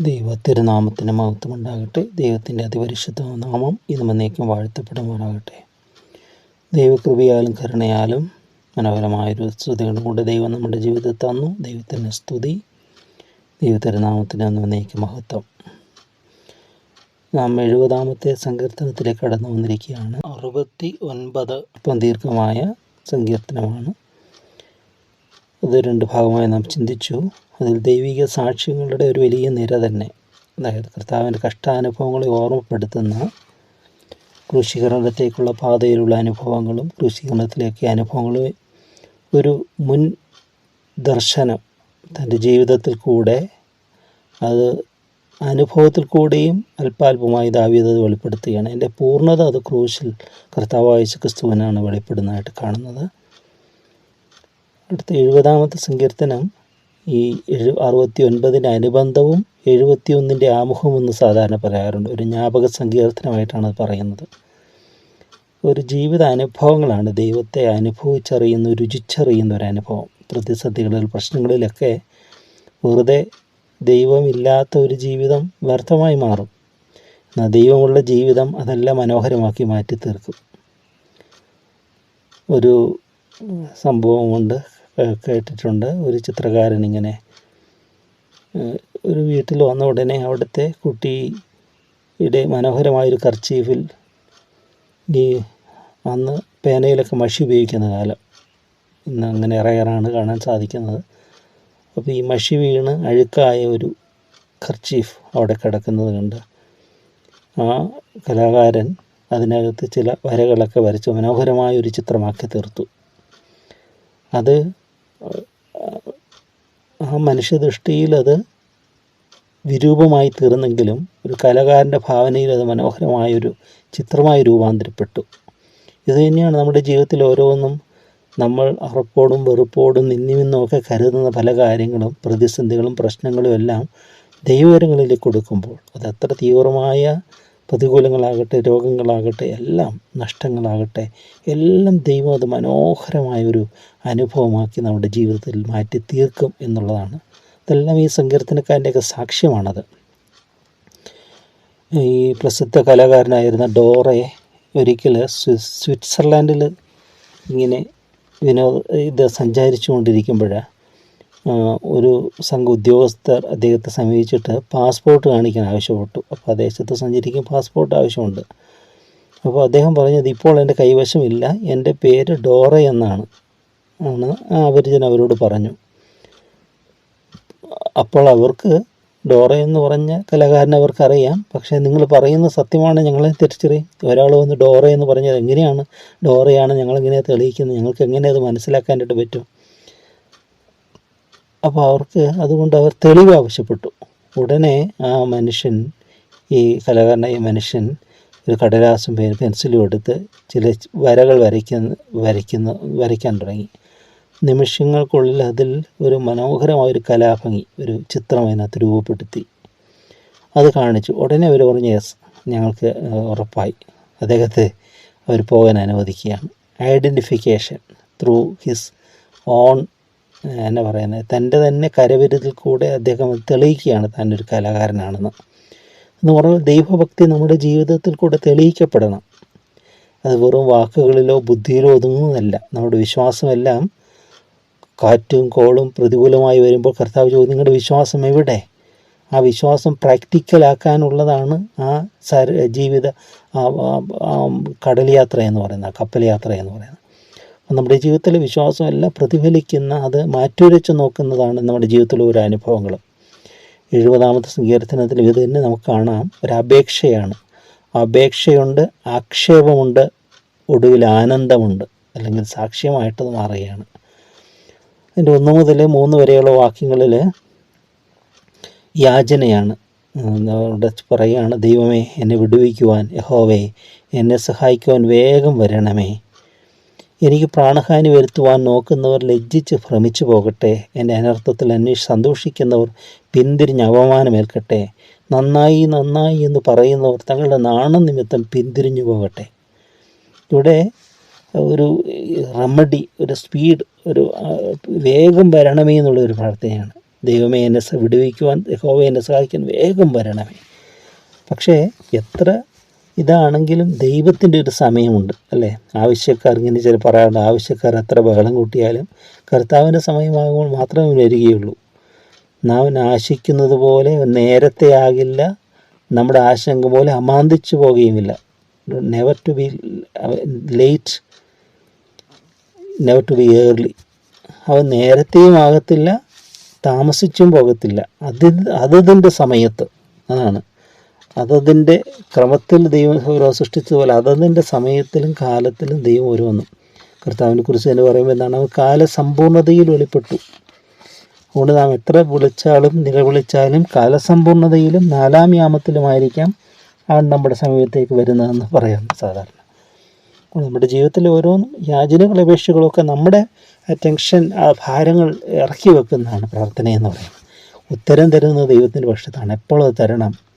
ദൈവ തിരുനാമത്തിന് മഹത്വമുണ്ടാകട്ടെ. ദൈവത്തിന്റെ അതിപരിശുദ്ധ നാമം ഇന്നും എന്നേക്കും വാഴ്ത്തപ്പെടുമാറാകട്ടെ. ദൈവകൃപയാലും കരുണയാലും മനോഹരമായൊരു സ്തുതികളും കൂടെ ദൈവം നമ്മുടെ ജീവിതത്തിൽ തന്നു. ദൈവത്തിന്റെ സ്തുതി ദൈവ തിരുനാമത്തിന് അന്ന് എന്നേക്കും മഹത്വം. നാം എഴുപതാമത്തെ സങ്കീർത്തനത്തിലേക്ക് കടന്നു വന്നിരിക്കുകയാണ്. അറുപത്തി ഒൻപത് ഇപ്പം ദീർഘമായ സങ്കീർത്തനമാണ്. അത് രണ്ട് ഭാഗമായി നാം ചിന്തിച്ചു. അതിൽ ദൈവിക സാക്ഷ്യങ്ങളുടെ ഒരു വലിയ നിര തന്നെ. അതായത് കർത്താവിന്റെ കഷ്ടാനുഭവങ്ങളെ ഓർമ്മപ്പെടുത്തുന്ന കൃഷികരണത്തേക്കുള്ള പാതയിലുള്ള അനുഭവങ്ങളും കൃഷികരണത്തിലേക്ക് അനുഭവങ്ങളും ഒരു മുൻ ദർശനം തന്റെ ജീവിതത്തിൽ കൂടെ അത് അനുഭവത്തിൽ കൂടെയും അല്പാൽപമായി ദാവീദ് അത് വെളിപ്പെടുത്തുകയാണ്. എന്റെ പൂർണത അത് ക്രൂശിൽ കർത്താവായ ക്രിസ്തുവിനാണ് വെളിപ്പെടുന്നതായിട്ട് കാണുന്നത്. അടുത്ത എഴുപതാമത്തെ സങ്കീർത്തനം ഈ എഴു അറുപത്തി ഒൻപതിന്റെ അനുബന്ധവും എഴുപത്തി ഒന്നിന്റെ ആമുഖവും എന്ന് സാധാരണ പറയാറുണ്ട്. ഒരു ജ്ഞാപക സങ്കീർത്തനമായിട്ടാണ് അത് പറയുന്നത്. ഒരു ജീവിത അനുഭവങ്ങളാണ് ദൈവത്തെ അനുഭവിച്ചറിയുന്ന രുചിച്ചറിയുന്ന ഒരു അനുഭവം. പ്രതിസന്ധികളിൽ പ്രശ്നങ്ങളിലൊക്കെ വെറുതെ ദൈവമില്ലാത്ത ഒരു ജീവിതം വ്യർത്ഥമായി മാറും. എന്നാൽ ദൈവമുള്ള ജീവിതം അതെല്ലാം മനോഹരമാക്കി മാറ്റി തീർക്കും ഒരു സംഭവം കൊണ്ട് കേട്ടിട്ടുണ്ട്. ഒരു ചിത്രകാരൻ ഇങ്ങനെ ഒരു വീട്ടിൽ വന്ന ഉടനെ അവിടുത്തെ കുട്ടിയുടെ മനോഹരമായൊരു കർച്ചീഫിൽ ഈ അന്ന് പേനയിലൊക്കെ മഷി ഉപയോഗിക്കുന്ന കാലം. ഇന്ന് അങ്ങനെ റയറാണ് കാണാൻ സാധിക്കുന്നത്. അപ്പോൾ ഈ മഷി വീണ് അഴുക്കായ ഒരു കർച്ചീഫ് അവിടെ കിടക്കുന്നത് കണ്ട് ആ കലാകാരൻ അതിനകത്ത് ചില വരകളൊക്കെ വരച്ച് മനോഹരമായ ഒരു ചിത്രമാക്കി തീർത്തു. അത് ആ മനുഷ്യദൃഷ്ടിയിൽ അത് വിരൂപമായി തീർന്നെങ്കിലും ഒരു കലാകാരന്റെ ഭാവനയിൽ അത് മനോഹരമായൊരു ചിത്രമായി രൂപാന്തരപ്പെട്ടു. ഇത് തന്നെയാണ് നമ്മുടെ ജീവിതത്തിൽ ഓരോന്നും നമ്മൾ അറപ്പോടും വെറുപ്പോടും നിന്നിമെന്നും ഒക്കെ കരുതുന്ന പല കാര്യങ്ങളും പ്രതിസന്ധികളും പ്രശ്നങ്ങളും എല്ലാം ദൈവകരങ്ങളിലേക്ക് കൊടുക്കുമ്പോൾ അത് അത്ര തീവ്രമായ പ്രതികൂലങ്ങളാകട്ടെ രോഗങ്ങളാകട്ടെ എല്ലാം നഷ്ടങ്ങളാകട്ടെ എല്ലാം ദൈവം അത് മനോഹരമായൊരു അനുഭവമാക്കി നമ്മുടെ ജീവിതത്തിൽ മാറ്റി തീർക്കും എന്നുള്ളതാണ്. ഇതെല്ലാം ഈ സങ്കീർത്തനക്കാരന്റെയൊക്കെ സാക്ഷ്യമാണത്. ഈ പ്രസിദ്ധ കലാകാരനായിരുന്ന ഡോറെ ഒരിക്കൽ സ്വിറ്റ്സർലാൻഡിൽ ഇങ്ങനെ വിനോദ ഇത് സഞ്ചരിച്ചു കൊണ്ടിരിക്കുമ്പോൾ ഒരു സംഘ ഉദ്യോഗസ്ഥർ അദ്ദേഹത്തെ സമീപിച്ചിട്ട് പാസ്പോർട്ട് കാണിക്കാൻ ആവശ്യപ്പെട്ടു. അപ്പോൾ അദ്ദേഹത്തെ സഞ്ചരിക്കാൻ പാസ്പോർട്ട് ആവശ്യമുണ്ട്. അപ്പോൾ അദ്ദേഹം പറഞ്ഞത് ഇപ്പോൾ എന്റെ കൈവശമില്ല. എന്റെ പേര് ഡോറ എന്നാണ്. ആണ് ആ അവരോട് പറഞ്ഞു. അപ്പോൾ അവർക്ക് ഡോറ എന്ന് പറഞ്ഞ കലാകാരനെ അവർക്കറിയാം. പക്ഷേ നിങ്ങൾ പറയുന്ന സത്യമാണ് ഞങ്ങളെ തിരിച്ചറിയും ഒരാൾ വന്ന് ഡോറ എന്ന് പറഞ്ഞത് എങ്ങനെയാണ്? ഡോറയാണ് ഞങ്ങളെങ്ങനെ തെളിയിക്കുന്നത്. ഞങ്ങൾക്ക് എങ്ങനെ അത് മനസ്സിലാക്കാനായിട്ട് പറ്റും? അപ്പോൾ അവർക്ക് അതുകൊണ്ട് അവർ തെളിവ് ആവശ്യപ്പെട്ടു. ഉടനെ ആ മനുഷ്യൻ ഈ കലാകാരനായ മനുഷ്യൻ ഒരു കടലാസും പെൻസിലും എടുത്ത് ചില വരകൾ വരയ്ക്കുന്ന വരയ്ക്കുന്ന വരയ്ക്കാൻ തുടങ്ങി. നിമിഷങ്ങൾക്കുള്ളിൽ അതിൽ ഒരു മനോഹരമായ ഒരു കലാഭംഗി ഒരു ചിത്രം അതിനകത്ത് രൂപപ്പെടുത്തി. അത് കാണിച്ചു. ഉടനെ അവർ പറഞ്ഞു യെസ് ഞങ്ങൾക്ക് ഉറപ്പായി. അദ്ദേഹത്തെ അവർ പോകാൻ അനുവദിക്കുകയാണ്. ഐഡന്റിഫിക്കേഷൻ ത്രൂ ഹിസ് ഓൺ എന്നാ പറയുന്നത് തന്റെ തന്നെ കരവിരുതിൽ കൂടെ അദ്ദേഹം തെളിയിക്കുകയാണ് താൻ ഒരു കലാകാരനാണെന്ന്. എന്ന് പറഞ്ഞാൽ ദൈവഭക്തി നമ്മുടെ ജീവിതത്തിൽ കൂടെ തെളിയിക്കപ്പെടണം. അത് വെറും വാക്കുകളിലോ ബുദ്ധിയിലോ ഒതുങ്ങുന്നതല്ല. നമ്മുടെ വിശ്വാസമെല്ലാം കാറ്റും കോളും പ്രതികൂലമായി വരുമ്പോൾ കർത്താവ് ചോദിക്കും നിങ്ങളുടെ വിശ്വാസം എവിടെ? ആ വിശ്വാസം പ്രാക്ടിക്കലാക്കാനുള്ളതാണ് ആ ജീവിത കടൽ യാത്ര എന്ന് പറയുന്നത് കപ്പൽ യാത്ര എന്ന് പറയുന്നത്. നമ്മുടെ ജീവിതത്തിലെ വിശ്വാസമല്ല പ്രതിഫലിക്കുന്ന അത് മാറ്റുരച്ച് നോക്കുന്നതാണ് നമ്മുടെ ജീവിതത്തിലെ ഒരു അനുഭവങ്ങൾ എഴുപതാമത്തെ സങ്കീർത്തനത്തിൽ ഇത് തന്നെ നമുക്ക് കാണാം. ഒരു അപേക്ഷയാണ്. അപേക്ഷയുണ്ട് ആക്ഷേപമുണ്ട് ഒടുവിൽ ആനന്ദമുണ്ട് അല്ലെങ്കിൽ സാക്ഷ്യമായിട്ടത് മാറുകയാണ്. അതിന്റെ ഒന്ന് മുതൽ മൂന്ന് വരെയുള്ള വാക്യങ്ങളിൽ യാചനയാണ്. അവിടെ പറയുകയാണ് ദൈവമേ എന്നെ വിടുവിക്കുവാൻ യഹോവേ എന്നെ സഹായിക്കുവാൻ വേഗം വരണമേ. എനിക്ക് പ്രാണഹാനി വരുത്തുവാൻ നോക്കുന്നവർ ലജ്ജിച്ച് ഭ്രമിച്ചു പോകട്ടെ. എന്റെ അനർത്ഥത്തിൽ അന്വേഷിച്ച് സന്തോഷിക്കുന്നവർ പിന്തിരിഞ്ഞ് അപമാനമേൽക്കട്ടെ. നന്നായി നന്നായി എന്ന് പറയുന്നവർ തങ്ങളുടെ നാണം നിമിത്തം പിന്തിരിഞ്ഞു പോകട്ടെ. ഇവിടെ ഒരു റെമഡി ഒരു സ്പീഡ് ഒരു വേഗം വരണമേ എന്നുള്ള ഒരു പ്രാർത്ഥനയാണ്. ദൈവമേ എന്നെ വിടുവിക്കുവാൻ യഹോവ എന്നെ സഹായിക്കാൻ വേഗം വരണമേ. പക്ഷേ എത്ര ഇതാണെങ്കിലും ദൈവത്തിന്റെ ഒരു സമയമുണ്ട് അല്ലേ? ആവശ്യക്കാർ ഇങ്ങനെ ചില പറയാറുണ്ട് ആവശ്യക്കാർ എത്ര ബഹളം കൂട്ടിയാലും കർത്താവിന്റെ സമയമാകുമ്പോൾ മാത്രമേ വരികയുള്ളൂ. നാം ആശിക്കുന്നത് പോലെ നേരത്തെ ആകില്ല നമ്മുടെ ആശങ്ക പോലെ അമാന്തിച്ചു പോകുകയുമില്ല. Never to be late never to be early അവൻ നേരത്തെയും ആകത്തില്ല താമസിച്ചും പോകത്തില്ല. അത് അതതിന്റെ സമയത്ത്. അതാണ്. അതതിന്റെ ക്രമത്തിൽ ദൈവം ഓരോ സൃഷ്ടിച്ചതുപോലെ അതതിന്റെ സമയത്തിലും കാലത്തിലും ദൈവം ഓരോന്നും കർത്താവിനെ കുറിച്ച് തന്നെ പറയുമ്പോൾ എന്താണ്? അവൻ കാലസമ്പൂർണതയിൽ വെളിപ്പെട്ടു. അതുകൊണ്ട് നാം എത്ര വിളിച്ചാലും നിലവിളിച്ചാലും കാലസമ്പൂർണതയിലും നാലാം യാമത്തിലുമായിരിക്കാം അവൻ നമ്മുടെ സമയത്തേക്ക് വരുന്നതെന്ന് പറയാം സാധാരണ. നമ്മുടെ ജീവിതത്തിൽ ഓരോന്നും യാചനകൾ അപേക്ഷകളൊക്കെ നമ്മുടെ ടെൻഷൻ ആ ഭാരങ്ങൾ ഇറക്കി വെക്കുന്നതാണ് പ്രാർത്ഥനയെന്ന് പറയുന്നത്. ഉത്തരം തരുന്നത് ദൈവത്തിന്റെ പക്ഷത്താണ്. എപ്പോഴും തരണം?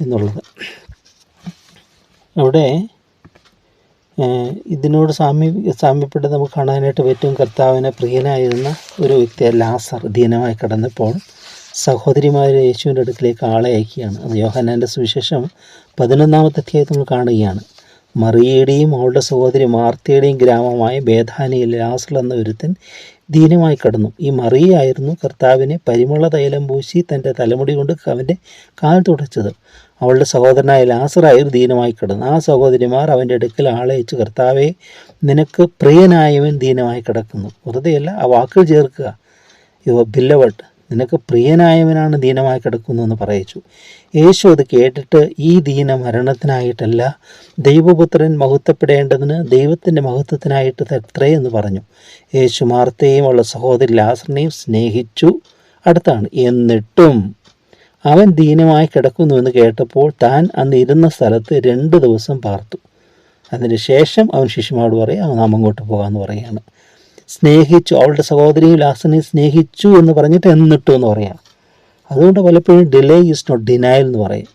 എന്നുള്ളത്. അവിടെ ഇതിനോട് സാമ്യ സാമ്യപ്പെട്ട് നമുക്ക് കാണാനായിട്ട് പറ്റും. കർത്താവിനെ പ്രിയനായിരുന്ന ഒരു വ്യക്തി ലാസർ ദീനമായി കടന്നപ്പോൾ സഹോദരിമാരെ യേശുവിന്റെ അടുക്കിലേക്ക് ആളെ അയക്കുകയാണ്. അത് യോഹനാന്റെ സുവിശേഷം പതിനൊന്നാമത്തെ അധ്യായത്തിൽ നമ്മൾ കാണുകയാണ്. മറിയയുടെയും അവളുടെ സഹോദരി മാർത്തയുടെയും ഗ്രാമമായ ബേധാനിയിൽ ലാസർ എന്ന ഒരുത്തൻ ദീനമായി കടന്നു. ഈ മറിയായിരുന്നു കർത്താവിനെ പരിമള തൈലം പൂശി തന്റെ തലമുടി കൊണ്ട് അവന്റെ കാൽ തുടച്ചത്. അവളുടെ സഹോദരനായ ലാസറായിരുന്നു ദീനമായി കിടന്നു. ആ സഹോദരിമാർ അവന്റെ അടുക്കൽ ആളയച്ച് കർത്താവെ നിനക്ക് പ്രിയനായവൻ ദീനമായി കിടക്കുന്നു. വെറുതെയല്ല ആ വാക്കുകൾ ചേർക്കുക. യുവ ബില്ലവട്ട് നിനക്ക് പ്രിയനായവനാണ് ദീനമായി കിടക്കുന്നു എന്ന് പറയിച്ചു. യേശു അത് കേട്ടിട്ട് ഈ ദീന മരണത്തിനായിട്ടല്ല ദൈവപുത്രൻ മഹത്വപ്പെടേണ്ടതിന് ദൈവത്തിന്റെ മഹത്വത്തിനായിട്ട് തത്രേ എന്ന് പറഞ്ഞു. യേശു മാർത്തയും ഉള്ള സഹോദരി ലാസറിനെയും സ്നേഹിച്ചു. അടുത്താണ് എന്നിട്ടും അവൻ ദീനമായി കിടക്കുന്നു എന്ന് കേട്ടപ്പോൾ താൻ അന്ന് ഇരുന്ന സ്ഥലത്ത് രണ്ട് ദിവസം പാർത്തു. അതിന് ശേഷം അവൻ ശിശുമാട് പറയും അവൻ നാമങ്ങോട്ട് പോകാമെന്ന് പറയുകയാണ് സ്നേഹിച്ചു അവളുടെ സഹോദരിയും ലാസനെ സ്നേഹിച്ചു എന്ന് പറഞ്ഞിട്ട് എന്നിട്ടു എന്ന് പറയാം. അതുകൊണ്ട് പലപ്പോഴും ഡിലേ ഈസ് നോട്ട് ഡിനയൽ എന്ന് പറയും.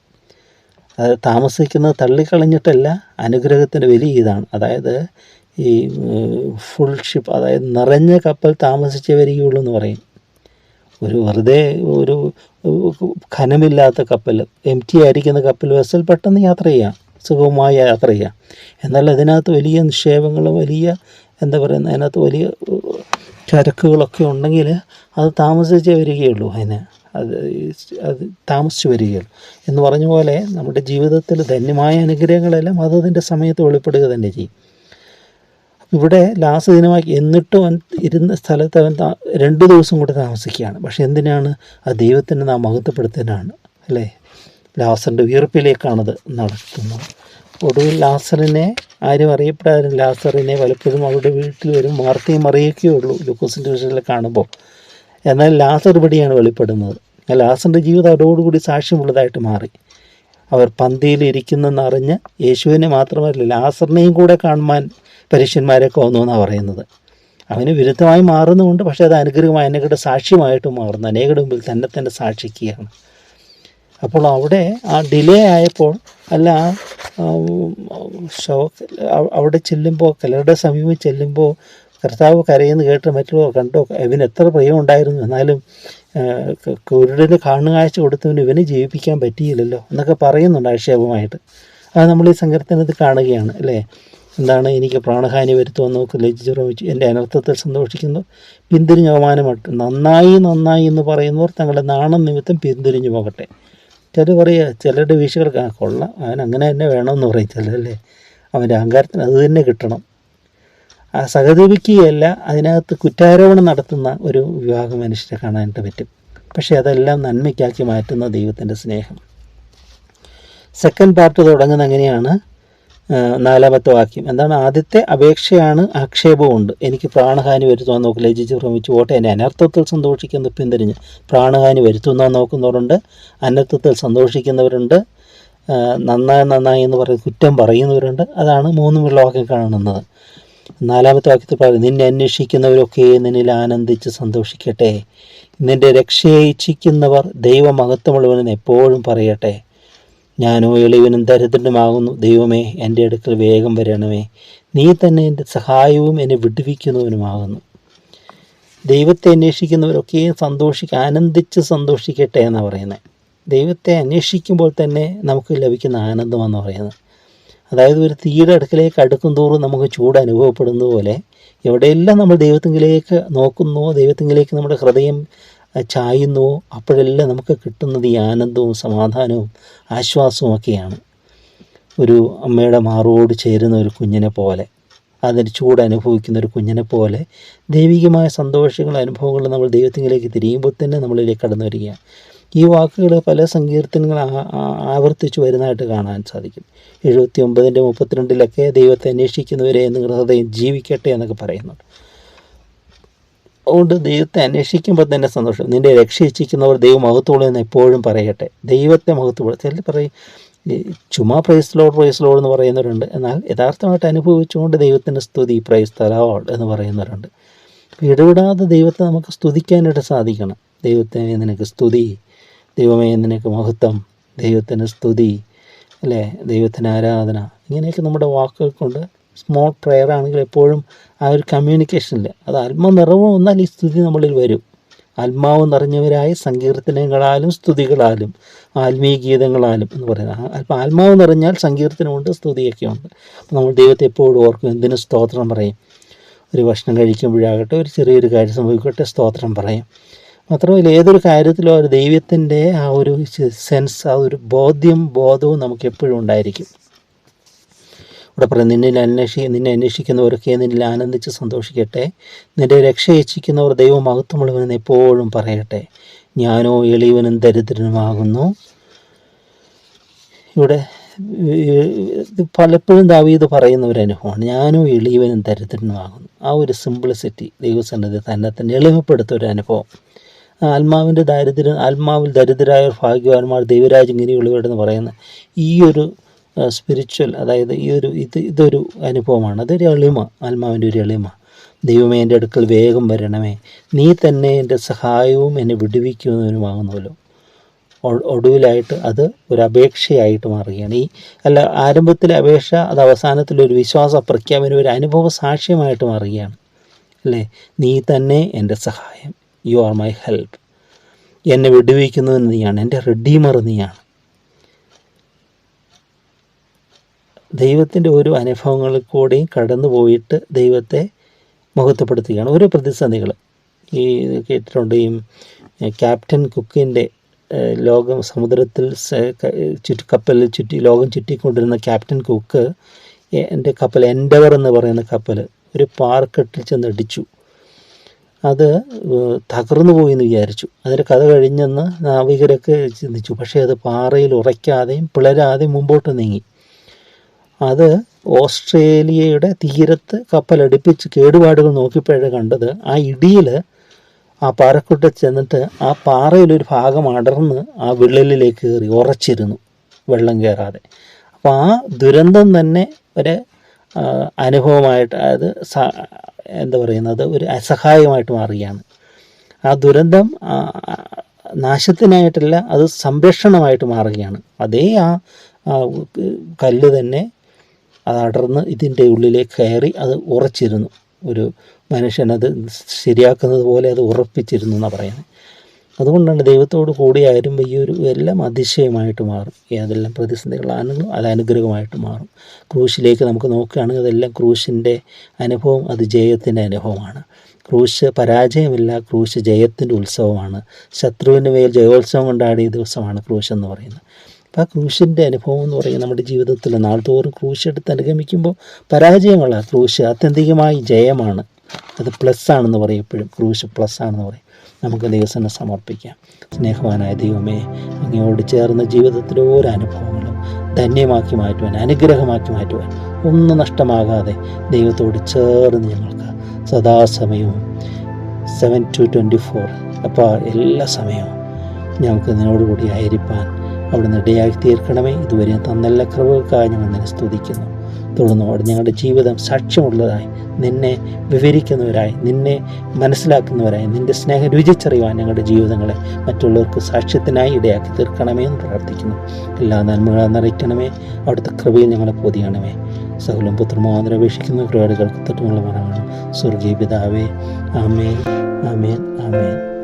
അത് താമസിക്കുന്നത് തള്ളിക്കളഞ്ഞിട്ടല്ല അനുഗ്രഹത്തിന്റെ വലിയ ഇതാണ്. അതായത് ഈ ഫുൾ ഷിപ്പ് അതായത് നിറഞ്ഞ കപ്പൽ താമസിച്ചേ വരികയുള്ളൂ എന്ന് പറയും. ഒരു വെറുതെ ഒരു ഖനമില്ലാത്ത കപ്പൽ എം ടി ആയിരിക്കുന്ന കപ്പൽ വെസൽ പെട്ടെന്ന് യാത്ര ചെയ്യാം സുഗമമായി യാത്ര ചെയ്യാം. എന്നാൽ അതിനകത്ത് വലിയ നിക്ഷേപങ്ങളും വലിയ എന്താ പറയുന്നത് അതിനകത്ത് വലിയ ചരക്കുകളൊക്കെ ഉണ്ടെങ്കിൽ അത് താമസിച്ചേ വരികയുള്ളൂ അതിന്. അത് അത് താമസിച്ച് വരികയുള്ളൂ. എന്ന് പറഞ്ഞ പോലെ നമ്മുടെ ജീവിതത്തിൽ ധന്യമായ അനുഗ്രഹങ്ങളെല്ലാം അതതിന്റെ സമയത്ത് വെളിപ്പെടുക തന്നെ ചെയ്യും. ഇവിടെ ലാസ്റ്റ് ദിനമാക്കി എന്നിട്ടും അവൻ ഇരുന്ന സ്ഥലത്ത് അവൻ രണ്ട് ദിവസം കൂടെ താമസിക്കുകയാണ്. പക്ഷെ എന്തിനാണ്? ആ ദൈവത്തിനെ നാം മഹത്വപ്പെടുത്താനാണ് അല്ലേ? ലാസറിന്റെ വിയർപ്പിലേക്കാണത് നടത്തുന്നത്. ഒടുവിൽ ലാസറിനെ ആരും അറിയപ്പെടാതെ ലാസറിനെ പലപ്പോഴും അവരുടെ വീട്ടിൽ വരും വാർത്തയും അറിയിക്കുകയുള്ളൂ ലൂക്കോസിന്റെ വിഷയത്തിൽ കാണുമ്പോൾ. എന്നാൽ ലാസർ ഇവിടെയാണ് വെളിപ്പെടുന്നത്. ലാസറിന്റെ ജീവിതം അതോടുകൂടി സാക്ഷ്യമുള്ളതായിട്ട് മാറി. അവർ പന്തിയിൽ ഇരിക്കുന്നെന്ന് ഇരിക്കുന്നെന്നറിഞ്ഞ് യേശുവിനെ മാത്രമല്ല ലാസറിനെയും കൂടെ കാണുവാൻ പരീക്ഷന്മാരൊക്കെ വന്നു എന്നാണ് പറയുന്നത്. അവന് വിരുദ്ധമായി മാറുന്നുമുണ്ട് പക്ഷേ അത് അനുഗ്രഹമായി അനേകരുടെ സാക്ഷ്യമായിട്ട് മാറുന്നു. അനേകരുടെ മുമ്പിൽ തന്നെ തന്നെ സാക്ഷിക്കുകയാണ്. അപ്പോൾ അവിടെ ആ ഡിലേ ആയപ്പോൾ അല്ല അവിടെ ചെല്ലുമ്പോൾ കലരുടെ സമീപം ചെല്ലുമ്പോൾ കർത്താവ് കരയെന്ന് കേട്ട് മറ്റുള്ളവർ കണ്ടോ ഇവന് എത്ര പ്രിയം ഉണ്ടായിരുന്നു എന്നാലും കുരുടന് കാണുകാഴ്ച കൊടുത്തവന് ഇവനെ ജീവിപ്പിക്കാൻ പറ്റിയില്ലല്ലോ എന്നൊക്കെ പറയുന്നുണ്ട് ആക്ഷേപമായിട്ട്. അത് നമ്മൾ ഈ സങ്കീർത്തനത്തിൽ കാണുകയാണ് അല്ലേ? എന്താണ് എനിക്ക് പ്രാണഹാനി വരുത്തുമെന്ന് നോക്ക് ലജ്ജിച്ച് ഭ്രമിച്ചു എന്റെ അനർത്ഥത്തിൽ സന്തോഷിക്കുന്നു പിന്തിരിഞ്ഞ് അവമാനമട്ട് നന്നായി നന്നായി എന്ന് പറയുന്നവർ തങ്ങളുടെ നാണം നിമിത്തം പിന്തിരിഞ്ഞു പോകട്ടെ. ചിലർ പറയുക ചിലരുടെ വീശുകൾക്ക് ആ കൊള്ളാം. അവൻ അങ്ങനെ തന്നെ വേണമെന്ന് പറയും ചിലരല്ലേ. അവന്റെ അഹങ്കാരത്തിന് അത് തന്നെ കിട്ടണം. ആ സഹതപിക്കുകയല്ല അതിനകത്ത് കുറ്റാരോപണം നടത്തുന്ന ഒരു വിവാഹ മനുഷ്യരെ കാണാനായിട്ട് പറ്റും. പക്ഷേ അതെല്ലാം നന്മയ്ക്കാക്കി മാറ്റുന്ന ദൈവത്തിന്റെ സ്നേഹം. സെക്കൻഡ് പാർട്ട് തുടങ്ങുന്ന എങ്ങനെയാണ്? നാലാമത്തെ വാക്യം. എന്താണ് ആദ്യത്തെ അപേക്ഷയാണ് ആക്ഷേപമുണ്ട് എനിക്ക് പ്രാണഹാനി വരുത്തുവാൻ നോക്കി ലജിച്ച് ഭ്രമിച്ചു പോട്ടെ എന്നെ അനർത്ഥത്തിൽ സന്തോഷിക്കുന്ന പിന്തിരിഞ്ഞ് പ്രാണഹാനി വരുത്തുന്ന നോക്കുന്നവരുണ്ട് അനർത്ഥത്തിൽ സന്തോഷിക്കുന്നവരുണ്ട് നന്നായി നന്നായി എന്ന് പറയുന്ന കുറ്റം പറയുന്നവരുണ്ട്. അതാണ് മൂന്നുമുള്ള വാക്യം കാണുന്നത്. നാലാമത്തെ വാക്യത്തിൽ പറയും നിന്നെ അന്വേഷിക്കുന്നവരൊക്കെ നിന്നിൽ ആനന്ദിച്ച് സന്തോഷിക്കട്ടെ. നിന്റെ രക്ഷയെ ഇച്ഛിക്കുന്നവർ ദൈവമഹത്വമുള്ളവനെന്ന് എപ്പോഴും പറയട്ടെ. ഞാനോ എളിവനും ദരിദ്രനുമാകുന്നു. ദൈവമേ എന്റെ അടുക്കൽ വേഗം വരണമേ. നീ തന്നെ എന്റെ സഹായവും എന്നെ വിടുവിക്കുന്നവനുമാകുന്നു. ദൈവത്തെ അന്വേഷിക്കുന്നവരൊക്കെയും സന്തോഷിക്കുക ആനന്ദിച്ച് സന്തോഷിക്കട്ടെ എന്നാണ് പറയുന്നത് ദൈവത്തെ അന്വേഷിക്കുമ്പോൾ തന്നെ നമുക്ക് ലഭിക്കുന്ന ആനന്ദമെന്ന് പറയുന്നത് അതായത് ഒരു തീയുടെ അടുക്കലേക്ക് അടുക്കും തോറും നമുക്ക് ചൂട് അനുഭവപ്പെടുന്ന പോലെ എവിടെയെല്ലാം നമ്മൾ ദൈവത്തിങ്കിലേക്ക് നോക്കുന്നു ദൈവത്തിങ്കിലേക്ക് നമ്മുടെ ഹൃദയം ചായുന്നുവോ അപ്പോഴെല്ലാം നമുക്ക് കിട്ടുന്നത് ഈ ആനന്ദവും സമാധാനവും ആശ്വാസവും ഒക്കെയാണ്. ഒരു അമ്മയുടെ മാറോട് ചേരുന്ന ഒരു കുഞ്ഞിനെ പോലെ അതിന് ചൂട് അനുഭവിക്കുന്ന ഒരു കുഞ്ഞിനെ പോലെ ദൈവികമായ സന്തോഷങ്ങൾ അനുഭവങ്ങൾ നമ്മൾ ദൈവത്തിങ്കിലേക്ക് തിരിയുമ്പോൾ തന്നെ നമ്മളിലേക്ക് കടന്നു വരികയാണ്. ഈ വാക്കുകൾ പല സങ്കീർത്തനങ്ങൾ ആവർത്തിച്ച് വരുന്നതായിട്ട് കാണാൻ സാധിക്കും. എഴുപത്തി ഒമ്പതിന്റെ മുപ്പത്തിരണ്ടിലൊക്കെ ദൈവത്തെ അന്വേഷിക്കുന്നവരെ നിങ്ങളുടെ ഹൃദയം ജീവിക്കട്ടെ എന്നൊക്കെ പറയുന്നുണ്ട്. അതുകൊണ്ട് ദൈവത്തെ അന്വേഷിക്കുമ്പോൾ തന്നെ സന്തോഷം. നിന്റെ രക്ഷ ഇച്ഛിക്കുന്നവർ ദൈവം മഹത്വമുള്ളൂ എന്ന് എപ്പോഴും പറയട്ടെ. ദൈവത്തെ മഹത്വമുള്ള. ചിലർ പറയും ചുമ്മാ പ്രൈസ് ലോഡ് പ്രൈസ് ലോഡ് എന്ന് പറയുന്നവരുണ്ട്. എന്നാൽ യഥാർത്ഥമായിട്ട് അനുഭവിച്ചുകൊണ്ട് ദൈവത്തിന്റെ സ്തുതി പ്രൈസ് തലാവാൾ എന്ന് പറയുന്നവരുണ്ട്. ഇടപെടാതെ ദൈവത്തെ നമുക്ക് സ്തുതിക്കാനായിട്ട് സാധിക്കണം. ദൈവത്തെ നിനക്ക് സ്തുതി ദൈവമേ നിനക്ക് മഹത്വം ദൈവത്തിന് സ്തുതി അല്ലേ? ദൈവത്തിന് ആരാധന ഇങ്ങനെയൊക്കെ നമ്മുടെ വാക്കുകൾ കൊണ്ട് സ്മോൾ പ്രെയർ ആണെങ്കിൽ എപ്പോഴും ആ ഒരു കമ്മ്യൂണിക്കേഷനിൽ അത് ആത്മ നിറവ് വന്നാൽ ഈ സ്തുതി നമ്മളിൽ വരും. ആത്മാവ് നിറഞ്ഞവരായ സങ്കീർത്തനങ്ങളാലും സ്തുതികളാലും ആത്മീയ ഗീതങ്ങളാലും എന്ന് പറയുന്നത്. അപ്പം ആത്മാവ് നിറഞ്ഞാൽ സങ്കീർത്തനമുണ്ട് സ്തുതിയൊക്കെ ഉണ്ട് അപ്പോൾ നമ്മൾ ദൈവത്തെ എപ്പോഴും ഓർക്കും എന്തിനും സ്തോത്രം പറയും? ഒരു ഭക്ഷണം കഴിക്കുമ്പോഴാകട്ടെ ഒരു ചെറിയൊരു കാര്യം സംഭവിക്കട്ടെ സ്തോത്രം പറയും. മാത്രമല്ല ഏതൊരു കാര്യത്തിലും ആ ഒരു ദൈവത്തിന്റെ ആ ഒരു സെൻസ് ആ ഒരു ബോധ്യം ബോധവും നമുക്ക് എപ്പോഴും ഉണ്ടായിരിക്കും. ഇവിടെ പറയുന്നത് നിന്നിൽ അന്വേഷി നിന്നെ അന്വേഷിക്കുന്നവരൊക്കെ നിന്നിൽ ആനന്ദിച്ച് സന്തോഷിക്കട്ടെ. നിന്റെ രക്ഷ ഇച്ഛിക്കുന്നവർ ദൈവം മഹത്വമുള്ളവനെന്ന് എപ്പോഴും പറയട്ടെ. ഞാനോ എളിയവനും ദരിദ്രനുമാകുന്നു. ഇവിടെ പലപ്പോഴും ദാവീത് പറയുന്ന ഒരു അനുഭവമാണ്. ഞാനും എളിയവനും ദരിദ്രനുമാകുന്നു. ആ ഒരു സിംപ്ലിസിറ്റി ദൈവസന്നദ്ധ തന്നെ തന്നെ എളിമപ്പെടുത്ത ഒരു അനുഭവം. ആത്മാവിന്റെ ദാരിദ്ര്യം ആത്മാവിൽ ദരിദ്രരായ ഭാഗ്യവാന്മാർ ദൈവരാജ് ഇങ്ങനെയുള്ളവരെന്ന് പറയുന്ന ഈ ഒരു സ്പിരിച്വൽ അതായത് ഈ ഒരു ഇത് ഇതൊരു അനുഭവമാണ്. അതൊരു എളിമ ആത്മാവിന്റെ ഒരു എളിമ. ദൈവമേ എന്റെ അടുക്കൽ വേഗം വരണമേ. നീ തന്നെ എന്റെ സഹായവും എന്നെ വിടുവിക്കുന്നതിനുമാകുന്നുവല്ലോ ഒടുവിലായിട്ട് അത് ഒരു അപേക്ഷയായിട്ട് മാറുകയാണ്. ഈ അല്ല ആരംഭത്തിലെ അപേക്ഷ അത് അവസാനത്തിലൊരു വിശ്വാസ പ്രഖ്യാപനം ഒരു അനുഭവ സാക്ഷ്യമായിട്ട് മാറുകയാണ്. അല്ലേ? നീ തന്നെ എന്റെ സഹായം. യു ആർ മൈ ഹെൽപ്പ് എന്നെ വിടുവിക്കുന്നത് നീയാണ്. എന്റെ റെഡീമർ നീയാണ്. ദൈവത്തിന്റെ ഓരോ അനുഭവങ്ങളിൽ കൂടെയും കടന്നു പോയിട്ട് ദൈവത്തെ മഹത്വപ്പെടുത്തുകയാണ് ഓരോ പ്രതിസന്ധികൾ. ഈ കേട്ടിട്ടുണ്ട് ഈ ക്യാപ്റ്റൻ കുക്കിന്റെ ലോകം സമുദ്രത്തിൽ ചുറ്റി കപ്പലിൽ ചുറ്റി ലോകം ചുറ്റിക്കൊണ്ടിരുന്ന ക്യാപ്റ്റൻ കുക്ക് എന്റെ കപ്പൽ എൻഡവർ എന്ന് പറയുന്ന കപ്പൽ ഒരു പാർക്കെട്ടിൽ ചെന്ന് ഇടിച്ചു അത് തകർന്നു പോയി എന്ന് വിചാരിച്ചു. അതിന്റെ കഥ കഴിഞ്ഞെന്ന് നാവികരൊക്കെ ചിന്തിച്ചു. പക്ഷേ അത് പാറയിൽ ഉറയ്ക്കാതെയും പിളരാതെയും മുമ്പോട്ട് നീങ്ങി. അത് ഓസ്ട്രേലിയയുടെ തീരത്ത് കപ്പലടിപ്പിച്ച് കേടുപാടുകൾ നോക്കിയപ്പോഴേ കണ്ടത്. ആ ഇടിയിൽ ആ പാറക്കുട്ട ചെന്നിട്ട് ആ പാറയിലൊരു ഭാഗം അടർന്ന് ആ വിള്ളലിലേക്ക് കയറി ഉറച്ചിരുന്നു വെള്ളം കയറാതെ. അപ്പോൾ ആ ദുരന്തം തന്നെ ഒരു അനുഭവമായിട്ട് സ- എന്താ പറയുന്നത് ഒരു അസഹായമായിട്ട് മാറുകയാണ്. ആ ദുരന്തം നാശത്തിനായിട്ടല്ല അത് സംരക്ഷണമായിട്ട് മാറുകയാണ്. അതേ ആ കല്ല് തന്നെ അത് അടർന്ന് ഇതിന്റെ ഉള്ളിലേക്ക് കയറി അത് ഉറച്ചിരുന്നു. ഒരു മനുഷ്യനത് ശരിയാക്കുന്നത് പോലെ അത് ഉറപ്പിച്ചിരുന്നു എന്നാണ് പറയുന്നത്. അതുകൊണ്ടാണ് ദൈവത്തോട് കൂടിയായിരുമ്പോൾ ഈ ഒരു എല്ലാം അതിശയമായിട്ട് മാറും. ഏതെല്ലാം പ്രതിസന്ധികളാണെങ്കിലും അത് അനുഗ്രഹമായിട്ട് മാറും. ക്രൂശിലേക്ക് നമുക്ക് നോക്കുകയാണെങ്കിൽ അതെല്ലാം ക്രൂശിന്റെ അനുഭവം അത് ജയത്തിന്റെ അനുഭവമാണ്. ക്രൂശ് പരാജയമില്ല ക്രൂശ് ജയത്തിന്റെ ഉത്സവമാണ്. ശത്രുവിന് മേൽ ജയോത്സവം കൊണ്ടാടിയ ദിവസമാണ് ക്രൂശ് എന്ന് പറയുന്നത്. അപ്പോൾ ആ ക്രൂശിന്റെ അനുഭവം എന്ന് പറയുന്നത് നമ്മുടെ ജീവിതത്തിൽ നാൾതോറും ക്രൂശ് എടുത്ത് അനുഗമിക്കുമ്പോൾ പരാജയമുള്ള ക്രൂശ് ആത്യന്തികമായി ജയമാണ്. അത് പ്ലസ് ആണെന്ന് പറയും എപ്പോഴും. ക്രൂശ് പ്ലസ് ആണെന്ന് പറയും. നമുക്ക് ദൈവസനെ സമർപ്പിക്കാം. സ്നേഹവാനായ ദൈവമേ അങ്ങയോട് ചേർന്ന ജീവിതത്തിലെ ഓരോ അനുഭവങ്ങളും ധന്യമാക്കി മാറ്റുവാൻ അനുഗ്രഹമാക്കി മാറ്റുവാൻ ഒന്നും നഷ്ടമാകാതെ ദൈവത്തോട് ചേർന്ന് ഞങ്ങൾക്ക് സദാസമയവും സെവൻ ടു ട്വന്റി ഫോർ അപ്പോൾ എല്ലാ സമയവും ഞങ്ങൾക്ക് നിന്നോടുകൂടി ആയിരിക്കാൻ അവിടുന്ന് ഇടയാക്കി തീർക്കണമേ. ഇതുവരെ തന്നല്ല കൃപകൾക്കായി ഞങ്ങൾ നിന്നെ സ്തുതിക്കുന്നു. തുടർന്ന് അവിടെ ഞങ്ങളുടെ ജീവിതം സാക്ഷ്യമുള്ളതായി നിന്നെ വിവരിക്കുന്നവരായി നിന്നെ മനസ്സിലാക്കുന്നവരായി നിന്റെ സ്നേഹം രുചിച്ചറിയുവാൻ ഞങ്ങളുടെ ജീവിതങ്ങളെ മറ്റുള്ളവർക്ക് സാക്ഷ്യത്തിനായി ഇടയാക്കി തീർക്കണമേ എന്ന് പ്രാർത്ഥിക്കുന്നു. എല്ലാ നന്മകളും നിറയ്ക്കണമേ. അവിടുത്തെ കൃപയിൽ ഞങ്ങളെ പൊതിയണമേ. സകലം പുത്രമാതരം അപേക്ഷിക്കുന്ന. പരിപാടികൾക്ക് തൊട്ടുമുള്ള മനമാണ് സ്വർഗീയ പിതാവേ ആമേൻ ആമേൻ ആമേൻ.